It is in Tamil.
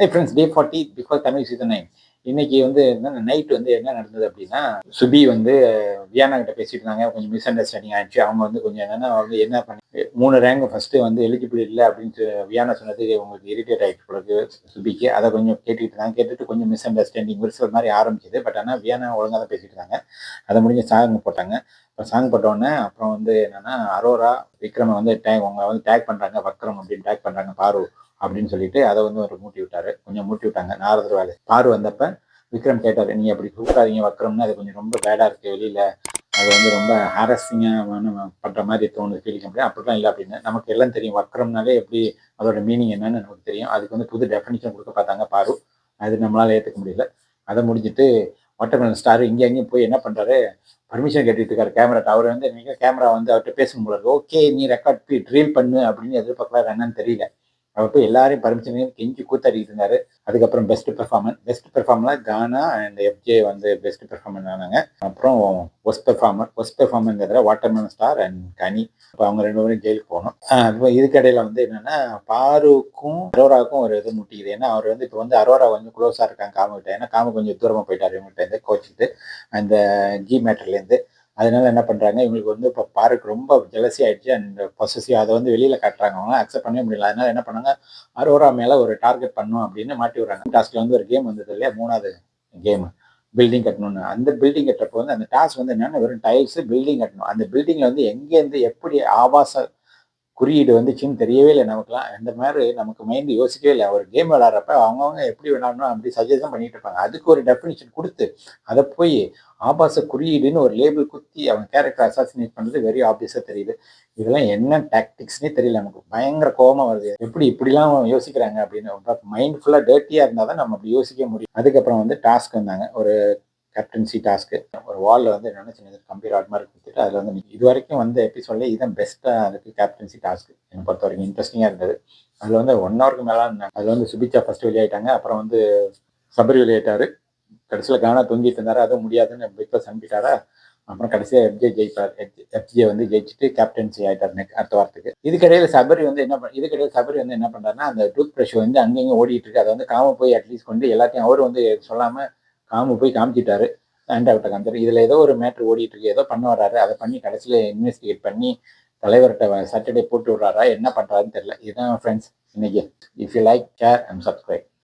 Hi friends day forty four Tamil season nine இன்னைக்கு வந்து என்ன நைட் வந்து என்ன நடந்தது அப்படின்னா சுபி வந்து வியானா கிட்ட பேசிட்டு இருந்தாங்க. கொஞ்சம் மிஸ் அண்டர்ஸ்டாண்டிங் ஆயிடுச்சு. அவங்க வந்து கொஞ்சம் என்னன்னா வந்து என்ன பண்ணி மூணு ரேங்க் ஃபர்ஸ்ட் வந்து எலிஜிபிள் இல்லை அப்படின்னு வியானா சொன்னது உங்களுக்கு இரிட்டேட் ஆகிட்டு பிறகு சுபிக்கு. அதை கொஞ்சம் கேட்டுட்டு இருந்தாங்க. கேட்டுட்டு கொஞ்சம் மிஸ் அண்டர்ஸ்டாண்டிங் விரிசல் மாதிரி ஆரம்பிச்சது. பட் ஆனால் வியானா ஒழுங்காக தான் பேசிட்டு இருந்தாங்க. அதை முடிஞ்ச சாங் போட்டாங்க. அப்புறம் சாங் போட்டோடனே அப்புறம் வந்து என்னன்னா அரோரா விக்ரமை வந்து டேக் அவங்க வந்து டேக் பண்ணுறாங்க வக்ரம் அப்படின்னு டேக் பண்ணுறாங்க பாரு. அப்படின்னு சொல்லிட்டு அதை வந்து அவர் மூட்டி விட்டாரு. கொஞ்சம் மூட்டி விட்டாங்க. நாரதர் வேலை. பாரு வந்தப்ப விக்ரம் கேட்டார் நீ அப்படி கூப்பிடாதீங்க வக்ரம்னு. அது கொஞ்சம் ரொம்ப பேடாக இருக்கு வெளியில. அது வந்து ரொம்ப ஹாரஸிங்காக பண்ணுற மாதிரி தோணுது ஃபீலிங் அப்படி அப்படிலாம் இல்லை அப்படின்னு. நமக்கு எல்லாம் தெரியும். வக்ரம்னாலே எப்படி அதோட மீனிங் என்னன்னு நமக்கு தெரியும். அதுக்கு வந்து புது டெஃபினிஷன் கொடுக்க பார்த்தாங்க பாரு. அது நம்மளால ஏற்றுக்க முடியல. அதை முடிஞ்சிட்டு வாட்டர்மேலன் ஸ்டார் இங்கே அங்கேயும் போய் என்ன பண்ணுறாரு பர்மிஷன் கேட்டுட்டு இருக்காரு. கேமரா அவர் வந்து நீங்கள் கேமரா வந்து அவர்கிட்ட பேசணும் போல ஓகே நீ ரெக்கார்ட் ட்ரீல் பண்ணு அப்படின்னு எதிர்பார்க்கலாம் என்னன்னு தெரியல. அவர் போய் எல்லாரையும் பர்மிஷனையும் கெஞ்சி கூத்தாடிட்டு இருந்தாரு. அதுக்கப்புறம் best performance best performer Gana and FJ வந்து பெஸ்ட் பெர்ஃபார்மன்ஸ் ஆனாங்க. அப்புறம் ஒஸ்ட் பெர்ஃபார்மர் ஒஸ்ட் பெர்ஃபார்மர்ங்கிறத வாட்டர்மேன் ஸ்டார் அண்ட் கனி இப்போ அவங்க ரெண்டு பேரும் ஜெயிலுக்கு போகணும் இப்போ இதுக்கடையில் வந்து என்னன்னா பாருக்கும் அரோராவுக்கும் ஒரு இது முட்டிக்குது. ஏன்னா அவர் வந்து இப்போ வந்து அரோரா கொஞ்சம் க்ளோஸாக இருக்காங்க காமுகிட்ட. ஏன்னா காமு கொஞ்சம் தூரமாக போயிட்டார் இவங்ககிட்ட இருந்து கோச்சிட்டு. அந்த ஜி மேட்டர்லேருந்து அதனால என்ன பண்ணுறாங்க இவங்களுக்கு வந்து இப்போ பாருக்கு ரொம்ப ஜலசி ஆயிடுச்சு அண்ட் பொசசிவ் அதை வந்து வெளியில் காட்டுறாங்க. அவங்க அக்செப்ட் பண்ணவே முடியல. அதனால என்ன பண்ணாங்க அரோரா மேலே ஒரு டார்கெட் பண்ணும் அப்படின்னு மாட்டி விடுறாங்க. டாஸ்க்கில் வந்து ஒரு கேம் வந்தது இல்லையா? மூணாவது கேம் பில்டிங் கட்டணும்னு. அந்த பில்டிங் கட்டுறப்போ வந்து அந்த டாஸ்க் வந்து என்னென்னா வெறும் டைல்ஸு பில்டிங் கட்டணும். அந்த பில்டிங்கில் வந்து எங்கேருந்து எப்படி ஆபாச குறியீடு வந்துச்சுன்னு தெரியவே இல்லை நமக்குலாம் அந்த மாதிரி நமக்கு மைண்டு யோசிக்கவே இல்லை. ஒரு கேம் விளாட்றப்ப அவங்கவுங்க எப்படி விளாடணும் அப்படி சஜஷன் பண்ணிட்டு இருப்பாங்க. அதுக்கு ஒரு டெஃபினிஷன் கொடுத்து அதை போய் ஆபாச குறியீடுன்னு ஒரு லேபிள் குத்தி அவங்க கேரக்டர் அசாசினேட் பண்ணுறது வெரி ஆப்வியஸாக தெரியுது. இதெல்லாம் என்ன டாக்டிக்ஸ்னே தெரியல நமக்கு. பயங்கர கோபமாக வருது. எப்படி இப்படிலாம் யோசிக்கிறாங்க அப்படின்னு. மைண்ட் ஃபுல்லாக டேர்ட்டியாக இருந்தால் தான் நம்ம அப்படி யோசிக்க முடியும். அதுக்கப்புறம் வந்து டாஸ்க் வந்தாங்க. ஒரு கேப்டன்சி டாஸ்க்கு ஒரு வாலில் வந்து என்னென்ன சின்ன கம்பி ராட் மாதிரி கொடுத்துட்டு அதில் வந்து இது வரைக்கும் வந்து எபிசோட்ல இதுதான் பெஸ்ட்டாக இருக்குது கேப்டன்சி டாஸ்க்கு என்னை பொறுத்த வரைக்கும் இன்ட்ரெஸ்டிங்காக இருந்தது. அதில் வந்து ஒன் ஹவருக்கு மேலே இருந்தாங்க. அதில் வந்து சுபிச்சா ஃபர்ஸ்ட் வெளியாயிட்டாங்க. அப்புறம் வந்து சபரி வெளியாயிட்டாரு. கடைசியில் கானா தொங்கிட்டு இருந்தாரு. அதுவும் முடியாதுன்னு பிக் பாஸ் அனுப்பிட்டாரா? அப்புறம் கடைசியாக எஃப்ஜே ஜெயிப்பார். எஃப்ஜே வந்து ஜெயிச்சுட்டு கேப்டன்சி ஆகிட்டார் நெக் அடுத்த வாரத்துக்கு. இதுக்கிடையில் சபரி வந்து என்ன பண்ண இதுக்கிடையில் சபரி வந்து என்ன பண்ணுறாருன்னா அந்த டூத் ப்ரஷ் வந்து அங்கேயும் ஓடிட்டு இருக்கு. அதை வந்து காம போய் அட்லீஸ்ட் கொண்டு எல்லாத்தையும் அவர் வந்து சொல்லாமல் காமு போய் காமிச்சிட்டாரு. அண்ட் காமிச்சாரு. இதில் ஏதோ ஒரு மேட்ரு ஓடிட்டு இருக்கு. ஏதோ பண்ண வர்றாரு. அதை பண்ணி கடைசியில் இன்வெஸ்டிகேட் பண்ணி தலைவர்கிட்ட சாட்டர்டே போட்டு விட்றாரா? என்ன பண்ணுறாருன்னு தெரியல. இதுதான் ஃப்ரெண்ட்ஸ் இன்னைக்கு if you like care and subscribe